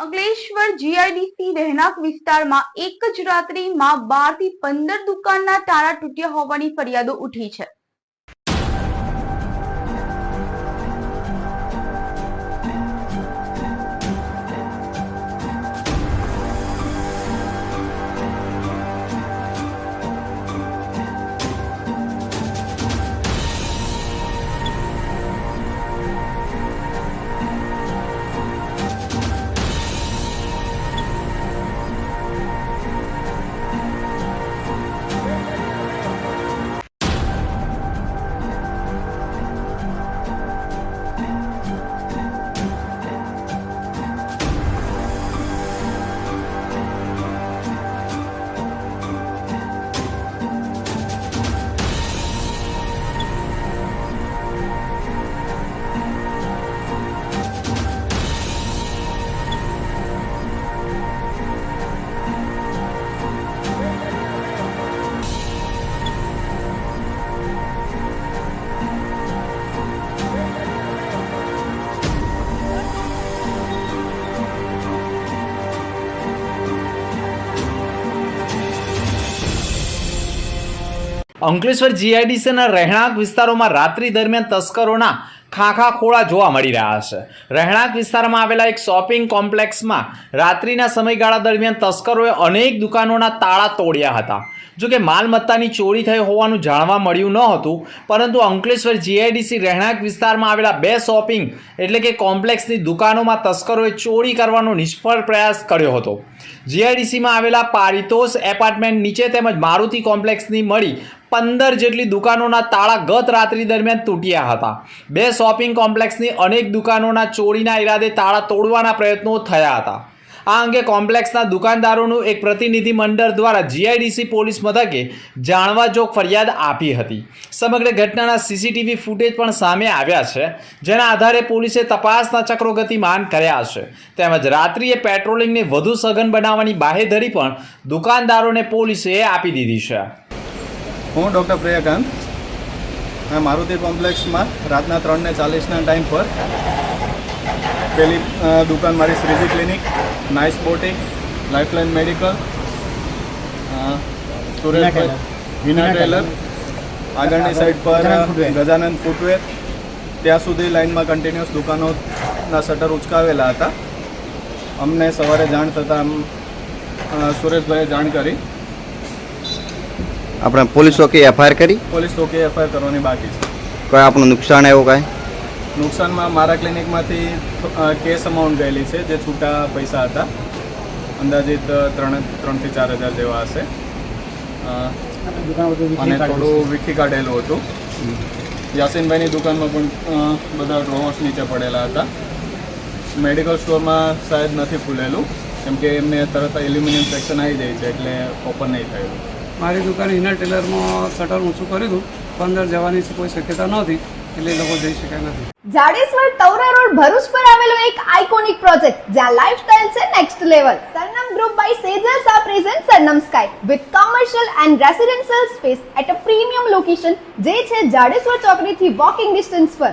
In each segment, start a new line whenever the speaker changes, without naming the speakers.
Ankleshwar GIDC રહેણાંક વિસ્તારમાં એક જ રાત્રિમાં બારથી પંદર દુકાનના તાળા તૂટ્યા હોવાની ફરિયાદો ઉઠી છે.
અંકલેશ્વર જીઆઈડીસીના રહેણાંક વિસ્તારોમાં રાત્રિ દરમિયાન તસ્કરોના ખાખા ખોળા જોવા મળી રહ્યા છે. રહેણાંક વિસ્તારમાં આવેલા એક શોપિંગ કોમ્પ્લેક્સમાં રાત્રિના સમયગાળા દરમિયાન તસ્કરોએ અનેક દુકાનોના તાળા તોડ્યા હતા. જો કે માલમત્તાની ચોરી થઈ હોવાનું જાણવા મળ્યું ન હતું, પરંતુ અંકલેશ્વર જીઆઈડીસી રહેણાંક વિસ્તારમાં આવેલા બે શોપિંગ એટલે કે કોમ્પ્લેક્સની દુકાનોમાં તસ્કરોએ ચોરી કરવાનો નિષ્ફળ પ્રયાસ કર્યો હતો. જીઆઈડીસીમાં આવેલા પારિતોષ એપાર્ટમેન્ટ નીચે તેમજ મારુતિ કોમ્પ્લેક્સની મળી પંદર જેટલી દુકાનોના તાળા ગત રાત્રિ દરમિયાન તૂટ્યા હતા. બે શોપિંગ કોમ્પ્લેક્સની અનેક દુકાનોના ચોરીના ઈરાદે તાળા તોડવાના પ્રયત્નો થયા હતા. આ અંગે કોમ્પ્લેક્સના દુકાનદારોનું એક પ્રતિનિધિ મંડળ દ્વારા જીઆઈડીસી પોલીસ મથકે જાણવા જોગ ફરિયાદ આપી હતી. સમગ્ર ઘટનાના સીસીટીવી ફૂટેજ પણ સામે આવ્યા છે, જેના આધારે પોલીસે તપાસના ચક્રો ગતિમાન કર્યા છે. તેમજ રાત્રિએ પેટ્રોલિંગને વધુ સઘન બનાવવાની બાહેધરી પણ દુકાનદારોને પોલીસે આપી દીધી છે.
હું ડૉક્ટર પ્રિયાકાંત. મેં મારુતિ કોમ્પ્લેક્સમાં રાતના ત્રણને ચાલીસના ટાઈમ પર પેલી દુકાન મારી Shriji clinic nice boutique lifeline medical Sureshbhai Hina tailor. આગળની સાઈડ પર ગજાનંદ ફૂટવેર ત્યાં સુધી લાઇનમાં કન્ટિન્યુઅસ દુકાનોના શટર ઉચકાવેલા હતા. અમને સવારે જાણ થતાં આમ સુરેશભાઈએ જાણ કરી.
આપણે પોલીસ ચોકી એફઆઈઆર કરી?
પોલીસ ચોકી એફઆઈઆર કરવાની બાકી છે.
કોઈ આપણું નુકસાન એવું કાંઈ?
નુકસાનમાં મારા ક્લિનિકમાંથી કેસ અમાઉન્ટ ગયેલી છે જે છૂટા પૈસા હતા. અંદાજિત ત્રણ ત્રણથી ચાર હજાર જેવા હશે. અને થોડું વીખી કાઢેલું હતું. યાસીનભાઈની દુકાનમાં પણ બધા ડ્રોવર્સ નીચે પડેલા હતા. મેડિકલ સ્ટોરમાં શાયદ નથી ખુલેલું કેમ કે એમને તરત એલ્યુમિનિયમ સેક્શન આવી જાય છે એટલે ઓપન નહીં થયેલું.
મારી દુકાન ઇનર ટેલરમાં શટર ઊંચું કર્યું હતું અંદર જવાની કોઈ શક્યતા નહોતી, એટલે લોકો જઈ શક્યા નથી.
જાડેશ્વર તવરા રોડ ભરૂચ પર આવેલો એક આઇકોનિક પ્રોજેક્ટ જ્યાં લાઇફસ્ટાઇલ છે next level Sarnam group by Sejars આ present Sarnam Sky with commercial and residential space at a premium location જે છે જાડેશ્વર ચોકડીથી વોકિંગ ડિસ્ટન્સ પર.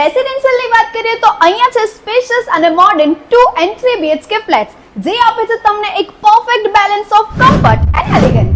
રેસિડેન્શિયલની વાત કરીએ તો અહીંયા છે સ્પેશિયસ અને modern two and three BHK flats જે આપે છે તમને એક perfect balance of comfort and elegance